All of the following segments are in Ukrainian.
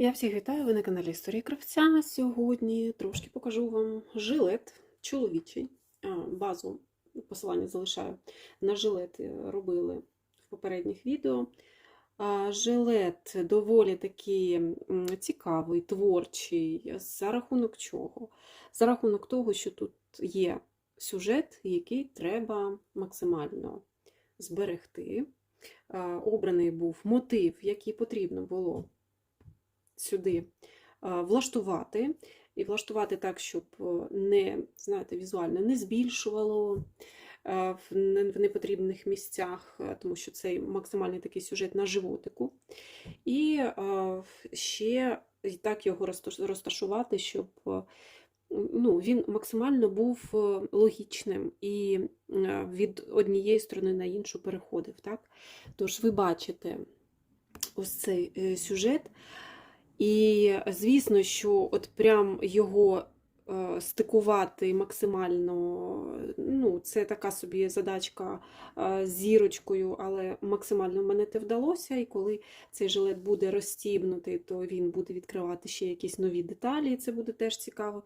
Я всіх вітаю, ви на каналі Історії Кравця. Сьогодні трошки покажу вам жилет чоловічий. Базу посилання залишаю на жилет е, робили в попередніх відео. Жилет доволі таки цікавий, творчий. За рахунок чого? За рахунок того, що тут є сюжет, який треба максимально зберегти. Обраний був мотив, який потрібно було сюди влаштувати. І влаштувати так, щоб е, не, знаєте, візуально не збільшувало е, в непотрібних місцях, е, тому що цей максимальний такий сюжет на животику. І ще і так його розташувати, щоб ну, він максимально був логічним і від однієї сторони на іншу переходив. Так? Тож ви бачите ось цей сюжет. І звісно, що от прям його е, стикувати максимально, ну, це така собі задачка е, з зірочкою, але максимально мене те вдалося. І коли цей жилет буде розстібнутий, то він буде відкривати ще якісь нові деталі, і це буде теж цікаво.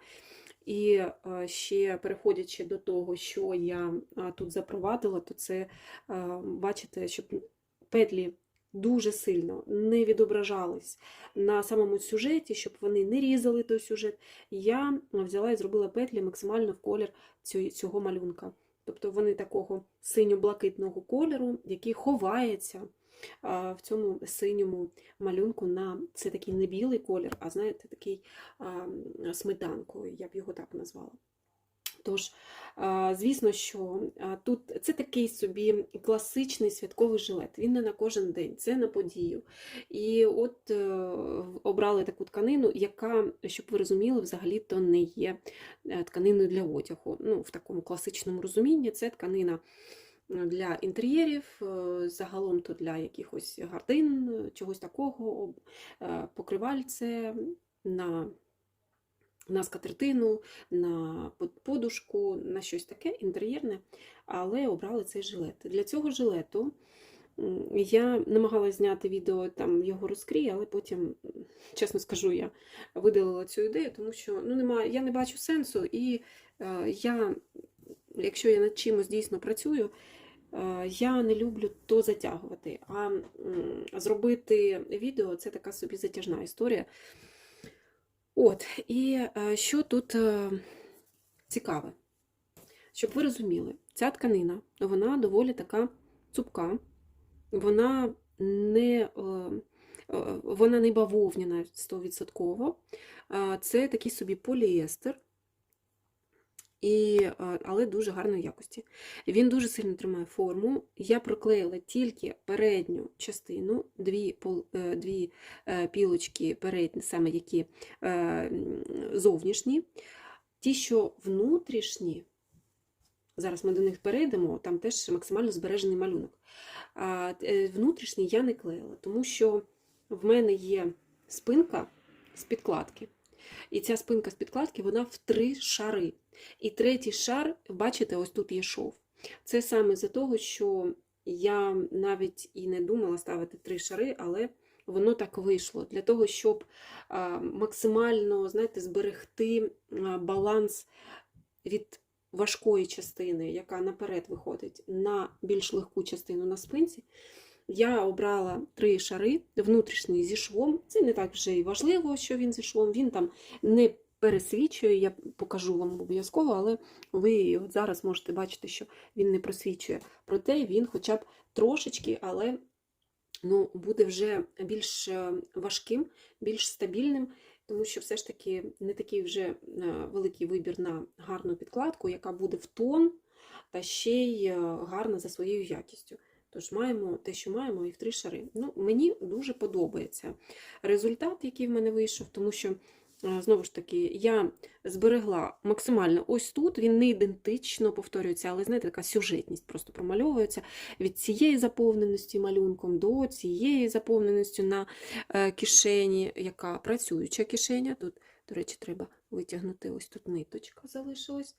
І е, ще переходячи до того, що я тут запровадила, то це бачите, щоб петлі дуже сильно не відображались на самому сюжеті, щоб вони не різали той сюжет. Я взяла і зробила петлі максимально в колір цього малюнка. Тобто вони такого синьо-блакитного кольору, який ховається в цьому синьому малюнку на це такий не білий колір, а знаєте, такий сметанковий, я б його так назвала. Тож, звісно, що тут це такий собі класичний святковий жилет. Він не на кожен день, це на подію. І от е, обрали таку тканину, яка, щоб ви розуміли, взагалі-то не є е, тканиною для одягу. Ну, в такому класичному розумінні це тканина для інтер'єрів, е, загалом то для якихось гардин, чогось такого, покривальце на на скатертину, на подушку, на щось таке інтер'єрне, але обрали цей жилет. Для цього жилету я намагалась зняти відео там його розкрій, але потім, чесно скажу, я видалила цю ідею, тому що ну, немає, я не бачу сенсу, і е, я, якщо я над чимось дійсно працюю, е, я не люблю то затягувати. А м, зробити відео це така собі затяжна історія. От, і е, що тут е, цікаве, щоб ви розуміли, ця тканина, вона доволі така цупка, вона не, е, вона не бавовняна 100%. Е, Це такий собі поліестер, і, е, але дуже гарної якості. Він дуже сильно тримає форму. Я проклеїла тільки передню частину, дві, е, дві е, пілочки передні, саме які зовнішні. Ті, що внутрішні, зараз ми до них перейдемо, там теж максимально збережений малюнок. Внутрішні я не клеїла, тому що в мене є спинка з підкладки. І ця спинка з підкладки вона в три шари. І третій шар, бачите, ось тут є шов. Це саме за того, що я навіть і не думала ставити три шари, але воно так вийшло. Для того, щоб максимально, знаєте, зберегти баланс від важкої частини, яка наперед виходить, на більш легку частину на спинці. Я обрала три шари, внутрішній зі швом. Це не так вже і важливо, що він зі швом. Він там не пересвічує, я покажу вам обов'язково, але ви от зараз можете бачити, що він не просвічує. Проте він хоча б трошечки, але ну, буде вже більш е, важким, більш стабільним, тому що все ж таки не такий вже е, великий вибір на гарну підкладку, яка буде в тон та ще й е, гарна за своєю якістю. Тож маємо те, що маємо, і в три шари. Ну, мені дуже подобається результат, який в мене вийшов, тому що, е, знову ж таки, я зберегла максимально ось тут, він не ідентично повторюється, але знаєте, така сюжетність просто промальовується від цієї заповненості малюнком до цієї заповненості на е, кишені, яка працююча кишеня. Тут, до речі, треба витягнути. Ось тут ниточка залишилась.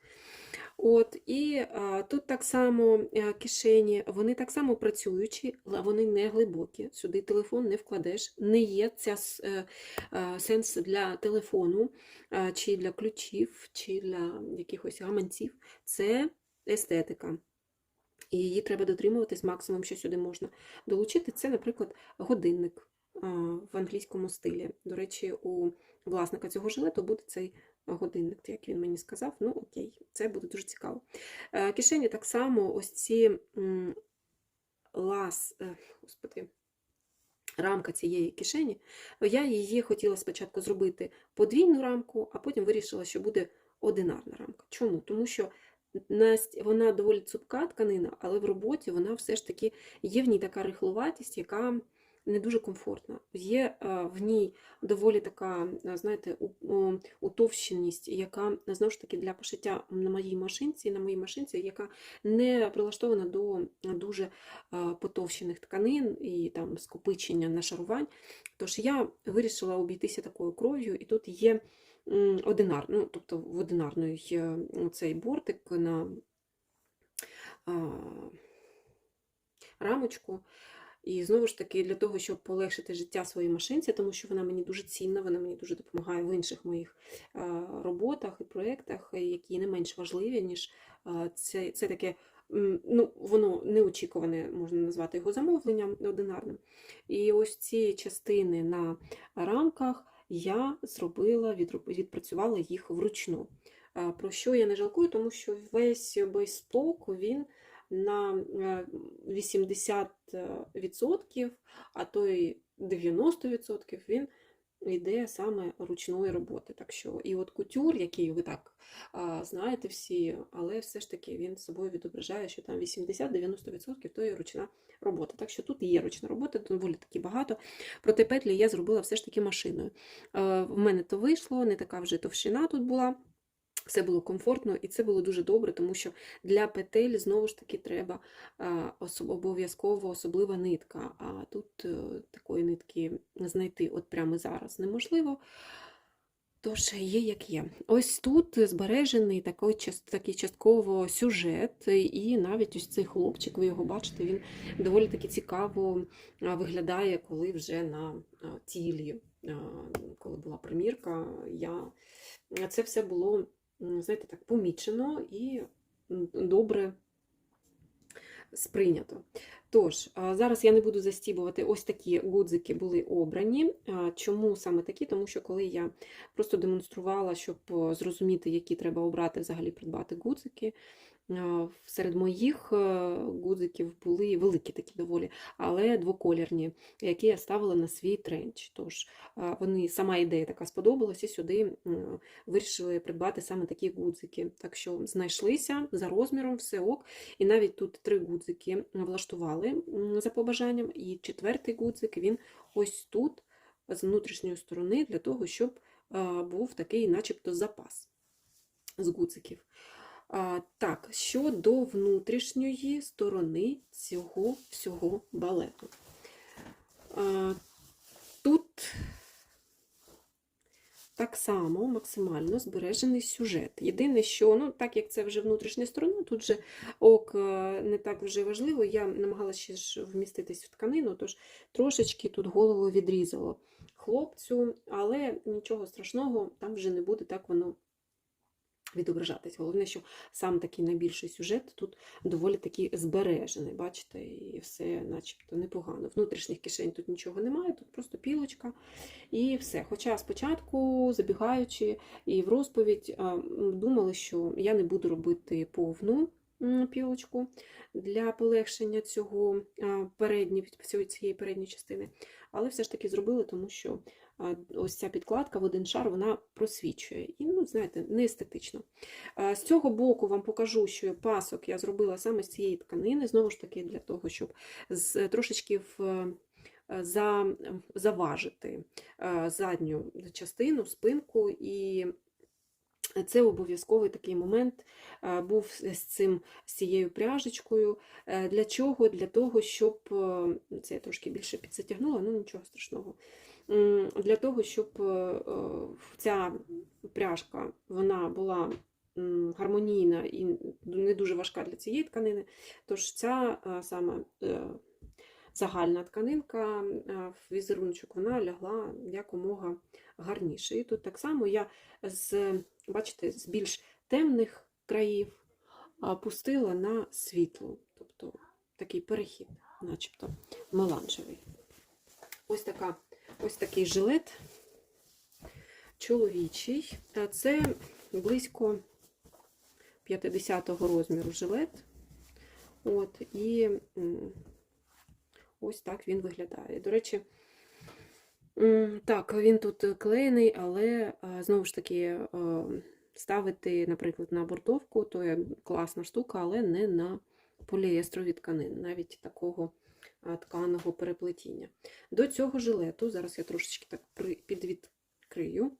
От, І а, тут так само а, кишені, вони так само працюючі, але вони не глибокі. Сюди телефон не вкладеш. Не є ця с- е, е, сенс для телефону, а, чи для ключів, чи для якихось гаманців. Це естетика. І її треба дотримуватись максимум, що сюди можна долучити. Це, наприклад, годинник а, в англійському стилі. До речі, у власника цього жилету буде цей годинник, як він мені сказав. Ну, окей, це буде дуже цікаво. Е, Кишені так само ось ці лас, е, господи, рамка цієї кишені. Я її хотіла спочатку зробити подвійну рамку, а потім вирішила, що буде одинарна рамка. Чому? Тому що вона доволі цупка тканина, але в роботі вона все ж таки є в ній така рихлуватість, яка не дуже комфортна. Є е, в ній доволі така, е, знаєте, утовщеність, яка знову ж таки для пошиття на моїй машинці, на моїй машинці, яка не прилаштована до дуже е, потовщених тканин і там скопичення нашарувань. Тож я вирішила обійтися такою кров'ю, і тут є одинар, ну, тобто в одинарної є цей бортик на рамочку. І знову ж таки, для того, щоб полегшити життя своїй машинці, тому що вона мені дуже цінна, вона мені дуже допомагає в інших моїх роботах і проєктах, які не менш важливі, ніж це, це таке, ну, воно неочікуване, можна назвати його замовленням одинарним. І ось ці частини на рамках я зробила, відпрацювала їх вручну. Про що я не жалкую, тому що весь бейспок, він на е, 80%, а то й 90% він йде саме ручної роботи. Так що, і от кутюр, який ви так знаєте всі, але все ж таки він собою відображає, що там 80-90% то є ручна робота. Так що тут є ручна робота, доволі таки багато. Проте петлі я зробила все ж таки машиною. Е, В мене то вийшло, не така вже товщина тут була. Все було комфортно, і це було дуже добре, тому що для петель знову ж таки треба обов'язково особлива нитка. А тут е, такої нитки знайти от прямо зараз неможливо. Тож є як є. Ось тут збережений такий, такий частково сюжет, і навіть ось цей хлопчик, ви його бачите, він доволі таки цікаво виглядає, коли вже на тілі, коли була примірка, я це все було, знаєте, так помічено і добре сприйнято. Тож, зараз я не буду застібувати, ось такі гудзики були обрані. Чому саме такі? Тому що коли я просто демонструвала, щоб зрозуміти, які треба обрати, взагалі придбати гудзики, серед моїх е, гудзиків були великі такі доволі, але двоколірні, які я ставила на свій тренч. Тож, вони, сама ідея така сподобалась, і сюди вирішили придбати саме такі гудзики. Так що знайшлися за розміром, все ок. І навіть тут три гудзики влаштували м, за побажанням, і четвертий гудзик він ось тут, з внутрішньої сторони, для того, щоб був такий, начебто, запас з гудзиків. Так, щодо внутрішньої сторони цього всього балету. Тут так само максимально збережений сюжет. Єдине, що, ну, так як це вже внутрішня сторона, тут же ок е, не так вже важливо, я намагалася ще ж вміститись в тканину, тож трошечки тут голову відрізало хлопцю, але нічого страшного, там вже не буде так воно відображатись. Головне, що сам такий найбільший сюжет тут доволі таки збережений. Бачите, і все начебто непогано. Внутрішніх кишень тут нічого немає, тут просто пілочка і все. Хоча спочатку, забігаючи і в розповідь, думали, що я не буду робити повну пілочку для полегшення цього передні, цієї передньої частини. Але все ж таки зробили, тому що ось ця підкладка в один шар вона просвічує. І, ну, знаєте, не естетично. З цього боку вам покажу, що пасок я зробила саме з цієї тканини, знову ж таки, для того, щоб трошечки в. е, За, заважити е, задню частину, спинку, і це обов'язковий такий момент е, був з цим, з цією пряжечкою. Для чого? Для того, щоб це я трошки більше підзатягнула, ну нічого страшного. Для того, щоб е, е, ця пряжка вона була гармонійна і не дуже важка для цієї тканини. Тож ця е, саме загальна тканинка в візеруночок вона лягла якомога гарніше. І тут так само я з, бачите, з більш темних країв пустила на світло. Тобто такий перехід, начебто меланжевий. Ось, така, ось такий жилет чоловічий. Це близько 50-го розміру жилет. От, і ось так він виглядає. До речі, так, він тут клеєний, але знову ж таки ставити, наприклад, на бордовку, то є класна штука, але не на поліестрові тканини, навіть такого тканого переплетіння. До цього жилету, зараз я трошечки так підвідкрию,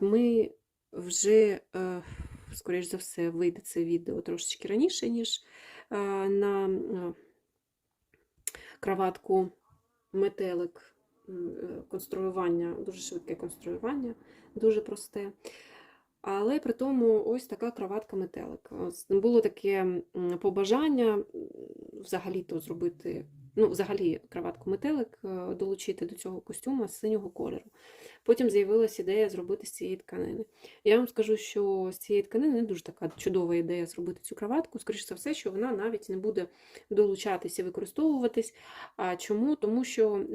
ми вже, е, скоріш за все, вийде це відео трошечки раніше, ніж е, на е, краватку метелик. Е, Конструювання, дуже швидке конструювання, дуже просте. Але при тому ось така краватка метелик. Було таке побажання взагалі-то зробити, ну, взагалі краватку метелик е, долучити до цього костюма з синього кольору. Потім з'явилася ідея зробити з цієї тканини. Я вам скажу, що з цієї тканини не дуже така чудова ідея зробити цю краватку. Скоріше за все, що вона навіть не буде долучатися, використовуватись. А чому? Тому що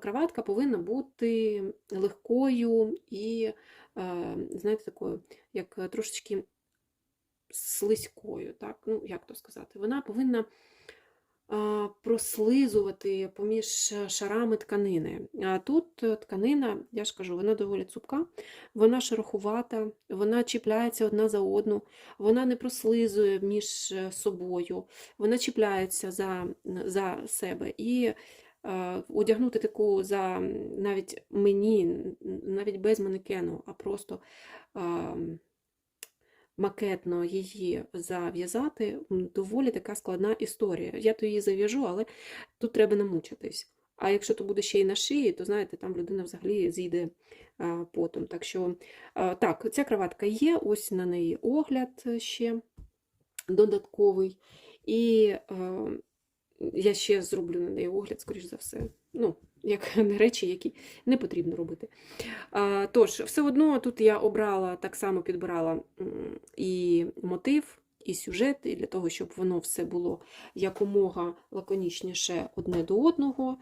краватка повинна бути легкою і, е, знаєте, такою, як е, трошечки слизькою. Так? Ну, як то сказати? Вона повинна прослизувати поміж шарами тканини. А тут е, тканина, я ж кажу, вона доволі цупка, вона шерохувата, вона чіпляється одна за одну, вона не прослизує між е, собою, вона чіпляється за, за себе. І е, одягнути таку за навіть мені, навіть без манекену, а просто макетно її зав'язати, доволі така складна історія. Я то її зав'яжу, але тут треба намучитись. А якщо то буде ще й на шиї, то знаєте, там людина взагалі зійде а, потом. Так що, а, так, ця краватка є, ось на неї огляд ще додатковий. І е, я ще зроблю на неї огляд, скоріш за все. Ну, як речі, які не потрібно робити. Тож, все одно тут я обрала, так само підбирала і мотив, і сюжет, і для того, щоб воно все було якомога лаконічніше одне до одного.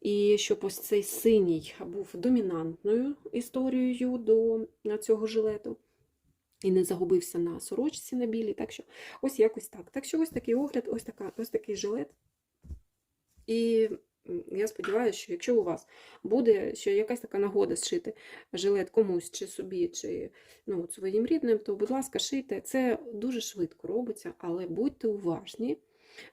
І щоб ось цей синій був домінантною історією до цього жилету. І не загубився на сорочці на білій. Так що ось якось так. Так що ось такий огляд, ось, така, ось такий жилет. І я сподіваюся, що якщо у вас буде ще якась така нагода зшити жилет комусь, чи собі, чи ну, своїм рідним, то, будь ласка, шийте. Це дуже швидко робиться, але будьте уважні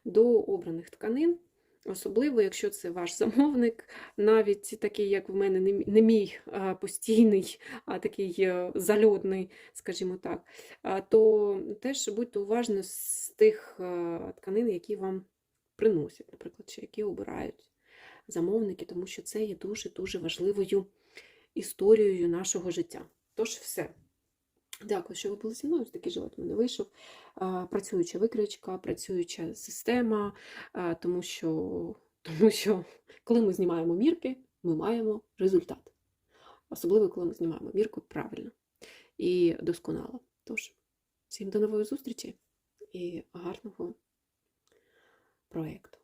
до обраних тканин. Особливо, якщо це ваш замовник, навіть такий, як в мене, не мій- постійний, а такий е, зальотний, скажімо так, то теж будьте уважні з тих е, тканин, які вам приносять, наприклад, чи які обирають замовники, тому що це є дуже-дуже важливою історією нашого життя. Тож все. Дякую, що ви були зі мною. Такий жилет у мене вийшов. Працююча викричка, працююча система, тому що, тому що коли ми знімаємо мірки, ми маємо результат. Особливо, коли ми знімаємо мірку правильно і досконало. Тож, всім до нової зустрічі і гарного проєкту.